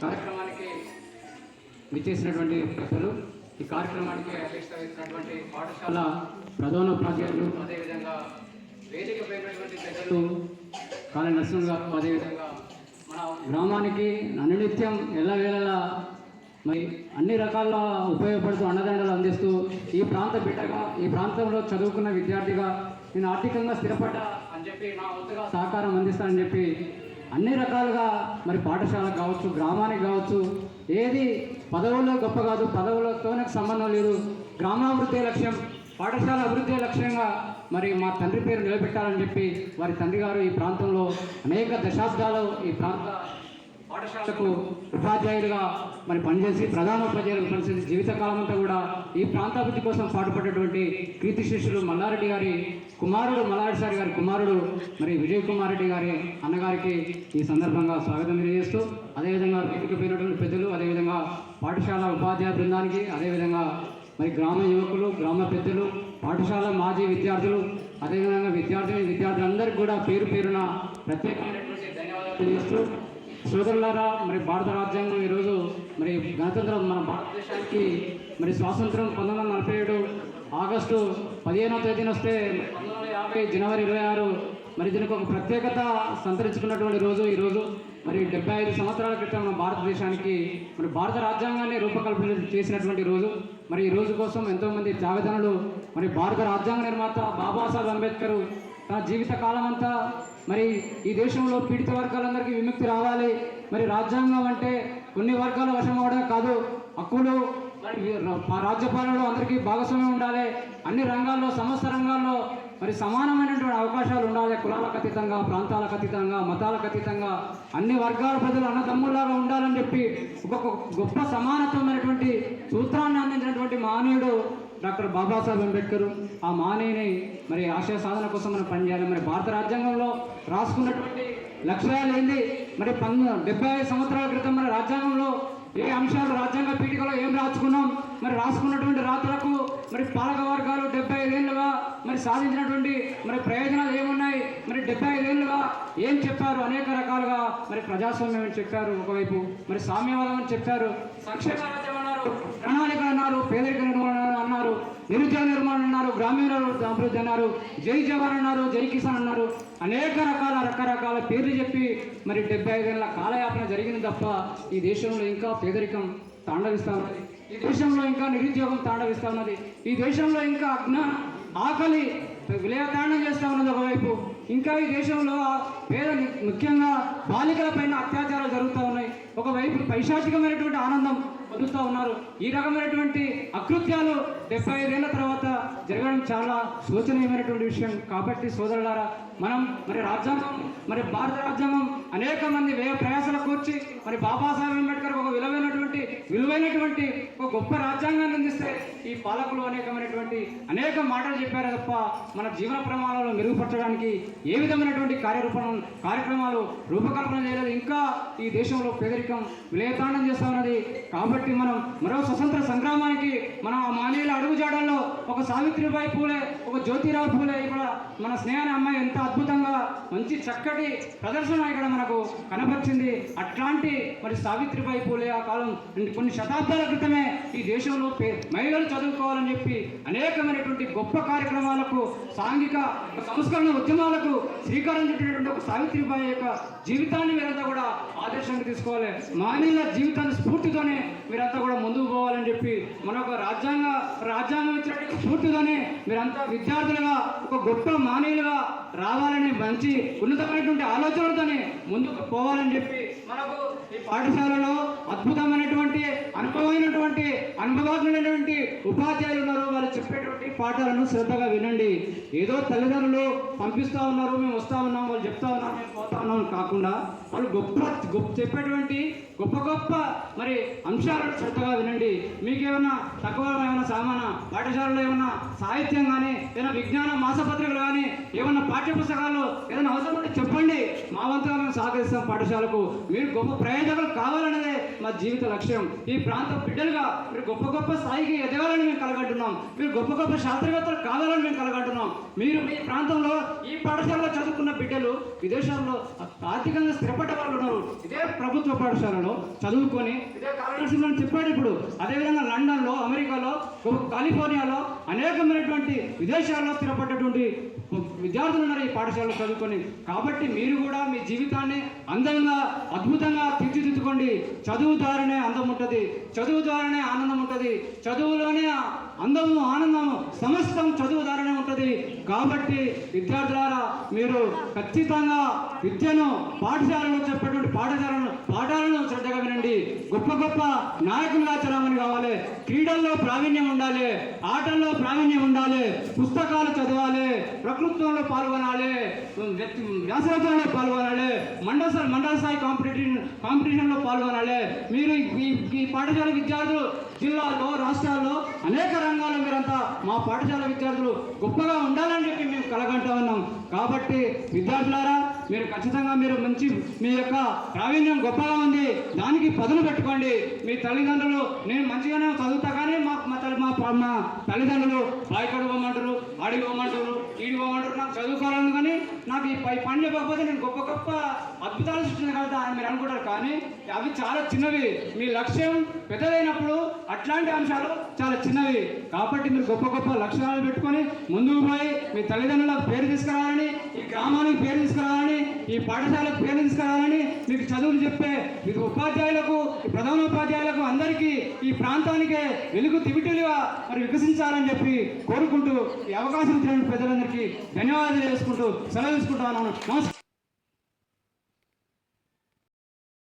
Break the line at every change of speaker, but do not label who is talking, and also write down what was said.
కార్యక్రమానికి విచ్చేసినటువంటి ప్రజలు ఈ కార్యక్రమానికి అధ్యక్షించినటువంటి పాఠశాల పాఠశాల ప్రధానోపాధ్యాయులు అదేవిధంగా వేదిక పైనటువంటి పెద్దలు కాళీ నరసింహ గారు అదేవిధంగా మన గ్రామానికి అనునిత్యం ఎల్లవేళలా మరి అన్ని రకాల ఉపయోగపడుతూ అండదండలు అందిస్తూ ఈ ప్రాంత బిడ్డగా ఈ ప్రాంతంలో చదువుకున్న విద్యార్థిగా నేను ఆర్థికంగా స్థిరపడ్డా అని చెప్పి నా వంతుగా సహకారం అందిస్తానని చెప్పి అన్ని రకాలుగా మరి పాఠశాలకు కావచ్చు గ్రామానికి కావచ్చు ఏది పదవుల్లో గొప్ప కాదు పదవులతో నాకు సంబంధం లేదు. గ్రామాభివృద్ధి లక్ష్యం పాఠశాల అభివృద్ధి లక్ష్యంగా మరి మా తండ్రి పేరు నిలబెట్టాలని చెప్పి వారి తండ్రి గారు ఈ ప్రాంతంలో అనేక దశాబ్దాలు ఈ ప్రాంత పాఠశాలకు ఉపాధ్యాయులుగా మరి పనిచేసి ప్రధాన ఉపాధ్యాయులు పనిచేసి జీవితకాలం అంతా కూడా ఈ ప్రాంతాభివృద్ధి కోసం పాటుపడేటువంటి కీర్తి శిష్యులు మల్లారెడ్డి గారి కుమారుడు మల్లారెడ్డి గారి కుమారుడు మరి విజయ్ కుమార్ రెడ్డి గారి అన్నగారికి ఈ సందర్భంగా స్వాగతం తెలియజేస్తూ అదేవిధంగా వేదిక పోయినటువంటి పెద్దలు అదేవిధంగా పాఠశాల ఉపాధ్యాయ బృందానికి అదేవిధంగా మరి గ్రామ యువకులు గ్రామ పెద్దలు పాఠశాల మాజీ విద్యార్థులు అదేవిధంగా విద్యార్థిని విద్యార్థులందరికీ కూడా పేరు పేరున ప్రత్యేకమైనటువంటి ధన్యవాదాలు తెలియజేస్తూ సోదరులారా మరి భారత రాజ్యాంగం ఈరోజు మరి గణతంత్రం మన భారతదేశానికి మరి స్వాతంత్రం పంతొమ్మిది వందల నలభై ఏడు ఆగస్టు పదిహేనవ తేదీన వస్తే పంతొమ్మిది వందల యాభై జనవరి ఇరవై ఆరు మరి దీనికి ఒక ప్రత్యేకత సంతరించుకున్నటువంటి రోజు ఈరోజు. మరి డెబ్బై ఐదు సంవత్సరాల క్రితం మన భారతదేశానికి మరి భారత రాజ్యాంగాన్ని రూపకల్పన చేసినటువంటి రోజు. మరి ఈ రోజు కోసం ఎంతోమంది త్యాగదనులు మరి భారత రాజ్యాంగ నిర్మాత బాబాసాహెబ్ అంబేద్కర్ తన జీవిత కాలం అంతా మరి ఈ దేశంలో పీడిత వర్గాలందరికీ విముక్తి రావాలి. మరి రాజ్యాంగం అంటే కొన్ని వర్గాల వశం అవడం కాదు. హక్కులు మరి రా- రాజ్యపాలనలో అందరికీ భాగస్వామ్యం ఉండాలి. అన్ని రంగాల్లో సమస్త రంగాల్లో మరి సమానమైనటువంటి అవకాశాలు ఉండాలి. కులాలకు అతీతంగా ప్రాంతాలకు అతీతంగా మతాలకు అతీతంగా. అన్ని వర్గాల ప్రజలు అన్నదమ్ముల్లాగా ఉండాలని చెప్పి ఒక గొప్ప సమానత్వమైనటువంటి సూత్రాన్ని అందించినటువంటి మహనీయుడు డాక్టర్ బాబాసాహెబ్ అంబేద్కర్ ఆ మానేని మరి ఆశయ సాధన కోసం మనం పనిచేయాలి. మరి భారత రాజ్యాంగంలో రాసుకున్నటువంటి లక్ష్యాలు ఏంది? మరి పంద డెబ్బై ఐదు సంవత్సరాల క్రితం మన రాజ్యాంగంలో ఏ అంశాలు రాజ్యాంగ పీఠికలో ఏం రాసుకున్నాం? మరి రాసుకున్నటువంటి రాత్రులకు మరి పాలక వర్గాలు డెబ్బై ఐదేళ్ళుగా మరి సాధించినటువంటి మరి ప్రయోజనాలు ఏమున్నాయి? మరి డెబ్బై ఐదేళ్ళుగా ఏం చెప్పారు? అనేక రకాలుగా మరి ప్రజాస్వామ్యం అని చెప్పారు ఒకవైపు. మరి సామ్యవాదం అని చెప్పారు. సంక్షేమ రాజ్యం అన్నారు ప్రణాళిక అన్నారు పేదరిక నిర్మూలన అన్నారు నిరుద్యోగ నిర్మాణం అన్నారు గ్రామీణ అభివృద్ధి అన్నారు జై జవాన్ అన్నారు జై కిసాన్ అన్నారు. అనేక రకాల రకరకాల పేర్లు చెప్పి మరి డెబ్బై ఐదేళ్ళ కాలయాపన జరిగింది తప్ప ఈ దేశంలో ఇంకా పేదరికం తాండవిస్తా ఉన్నది. ఈ దేశంలో ఇంకా నిరుద్యోగం తాండవిస్తా ఉన్నది. ఈ దేశంలో ఇంకా అజ్ఞా ఆకలి విలయతాండం చేస్తా ఉన్నది ఒకవైపు. ఇంకా ఈ దేశంలో పేద ముఖ్యంగా బాలికల పైన అత్యాచారాలు జరుగుతూ ఉన్నాయి. ఒకవైపు పైశాచికమైనటువంటి ఆనందం పొందుతూ ఉన్నారు. ఈ రకమైనటువంటి అకృత్యాలు డెబ్బై ఐదేళ్ళ తర్వాత జరగడం చాలా శోచనీయమైనటువంటి విషయం. కాబట్టి సోదరులారా మనం మరి రాజ్యాంగం మరి భారత రాజ్యాంగం అనేక మంది వ్యయ ప్రయాసాలు కూర్చి మరి బాబాసాహెబ్ అంబేద్కర్ ఒక విలువైనటువంటి విలువైనటువంటి ఒక గొప్ప రాజ్యాంగాన్ని అందిస్తే ఈ పాలకులు అనేకమైనటువంటి అనేక మాటలు చెప్పారు తప్ప మన జీవన ప్రమాణాలను మెరుగుపరచడానికి ఏ విధమైనటువంటి కార్యరూపణ కార్యక్రమాలు రూపకల్పన చేయలేదు. ఇంకా ఈ దేశంలో పేదరికం విలయతాండం చేస్తా ఉన్నది. కాబట్టి మనం మరో స్వతంత్ర సంగ్రామానికి మనం ఆ మానవుల అడుగుజాడల్లో ఒక సావిత్రిబాయి పూలే ఒక జ్యోతిరావు పూలే ఇక్కడ మన స్నేహాన్ని అమ్మాయి ఎంత అద్భుతంగా మంచి చక్కటి ప్రదర్శన ఇక్కడ మనకు కనపరిచింది. అట్లాంటి మరి సావిత్రిబాయి పూలే ఆ కాలం కొన్ని శతాబ్దాల క్రితమే ఈ దేశంలో మహిళలు చదువుకోవాలని చెప్పి అనేకమైనటువంటి గొప్ప కార్యక్రమాలకు సాంఘిక సంస్కరణ ఉద్యమాలకు శ్రీకారం చుట్టినటువంటి ఒక సావిత్రిబాయి యొక్క జీవితాన్ని మీరంతా కూడా ఆదర్శంగా తీసుకోవాలి. మహిళల జీవితాన్ని స్ఫూర్తితోనే మీరంతా కూడా ముందుకు పోవాలని చెప్పి మన ఒక రాజ్యాంగ రాజ్యాంగం ఇచ్చినటువంటి స్ఫూర్తితోనే మీరంతా విద్యార్థులుగా ఒక గొప్ప మానవులుగా రావాలని మంచి ఉన్నతమైనటువంటి ఆలోచనలతోనే ముందుకు పోవాలని చెప్పి మనకు ఈ పాఠశాలలో అద్భుతమైనటువంటి అనుభవమైనటువంటి అనుభవజ్ఞులైనటువంటి ఉపాధ్యాయులు ఉన్నారు. వాళ్ళు చెప్పేటువంటి పాఠాలను శ్రద్ధగా వినండి. ఏదో తల్లిదండ్రులు పంపిస్తా ఉన్నారు మేము వస్తా ఉన్నాం వాళ్ళు చెప్తా ఉన్నాం మేము పోతా ఉన్నాం అని కాకుండా వాళ్ళు గొప్ప గొప్ప చెప్పేటువంటి గొప్ప గొప్ప మరి అంశాలను శ్రద్ధగా వినండి. మీకేమైనా తక్కువ ఏమైనా సామాన్ పాఠశాలలో ఏమైనా సాహిత్యం కానీ ఏదైనా విజ్ఞాన మాసపత్రికలు కానీ ఏమైనా పాఠ్య పుస్తకాలు ఏదైనా అవసరం ఉంటే చెప్పండి. మా వంతుగా మేము సహకరిస్తాం పాఠశాలకు. మీరు గొప్ప ప్రయోజకులు కావాలన్నదే మా జీవిత లక్ష్యం. ఈ ప్రాంత బిడ్డలుగా మీరు గొప్ప గొప్ప స్థాయికి ఎదగాలని మేము కలగంటున్నాం. మీరు గొప్ప గొప్ప శాస్త్రవేత్తలు కావాలని మేము కలగంటున్నాం. మీరు మీ ప్రాంతంలో ఈ పాఠశాలలో చదువుకున్న బిడ్డలు విదేశాల్లో ఆర్థికంగా స్థిరపడ్డ వాళ్ళు ఉన్నారు. ఇదే ప్రభుత్వ పాఠశాలలో చదువుకొని ఇదే కాలనర్సింహం చెప్పాడు ఇప్పుడు. అదేవిధంగా లండన్లో అమెరికాలో కాలిఫోర్నియాలో అనేకమైనటువంటి విదేశాల్లో స్థిరపడ్డటువంటి విద్యార్థులు ఉన్నారు ఈ పాఠశాలలో చదువుకొని. కాబట్టి మీరు కూడా మీ జీవితాన్ని అందంగా అద్భుతంగా తీర్చిదిద్దుకోండి. చదువు ద్వారానే అందం ఉంటుంది. చదువు ద్వారానే ఆనందం ఉంటుంది. చదువులోనే అందము ఆనందము సమస్తం చదువు ద్వారానే ఉంటుంది. కాబట్టి విద్యార్థులారా మీరు ఖచ్చితంగా విద్యను పాఠశాలలో చెప్పేటువంటి పాఠశాలను పాఠాలను శ్రద్ధగా వినండి. గొప్ప గొప్ప నాయకులుగా చదవమని కావాలి. క్రీడల్లో ప్రావీణ్యం ఉండాలి. ఆటల్లో ప్రావీణ్యం ఉండాలి పుస్తకాలు చదవాలి ప్రకృతంలో పాల్గొనాలి వ్యక్తి వ్యాసరచనలో పాల్గొనాలి మండల మండల స్థాయి కాంపిటీషన్ కాంపిటీషన్లో పాల్గొనాలి. మీరు ఈ ఈ పాఠశాల విద్యార్థులు జిల్లాలో రాష్ట్రాల్లో అనేక రంగాల్లో మీరంతా మా పాఠశాల విద్యార్థులు గొప్పగా ఉండాలని చెప్పి మేము కలగంటా ఉన్నాం. కాబట్టి విద్యార్థులారా మీరు ఖచ్చితంగా మీరు మంచి మీ యొక్క ప్రావీణ్యం గొప్పగా ఉంది. దానికి పదును పెట్టుకోండి. మీ తల్లిదండ్రులు నేను మంచిగానే చదువుతా కానీ మా మా తల్లి మా మా తల్లిదండ్రులు బాయికాడు పోమంటారు ఆడికి పోమంటారు ఈడి పోమంటారు నాకు చదువుకోవాలని నాకు ఈ పై పని చెప్పకపోతే నేను గొప్ప గొప్ప అద్భుతాలు సృష్టించగలుగుతా అని మీరు అనుకుంటారు. కానీ అవి చాలా చిన్నవి. మీ లక్ష్యం పెద్దదైనప్పుడు అట్లాంటి అంశాలు చాలా చిన్నవి. కాబట్టి మీరు గొప్ప గొప్ప లక్ష్యాలు పెట్టుకొని ముందుకు పోయి మీ తల్లిదండ్రులకు పేరు తీసుకురావాలని ఈ గ్రామానికి పేరు తీసుకురావాలని ఈ పాఠశాలకు పేరు తీసుకురావాలని మీకు చదువులు చెప్పే మీకు ఉపాధ్యాయులకు ప్రధానోపాధ్యాయులకు ప్రధాన ఉపాధ్యాయులకు అందరికీ ఈ ప్రాంతానికే వెలుగు తివిటిలుగా మరి వికసించాలని చెప్పి కోరుకుంటూ ఈ అవకాశం ఇచ్చిన ప్రజలందరికీ ధన్యవాదాలు చేసుకుంటూ సెలవు తీసుకుంటాను నమస్కారం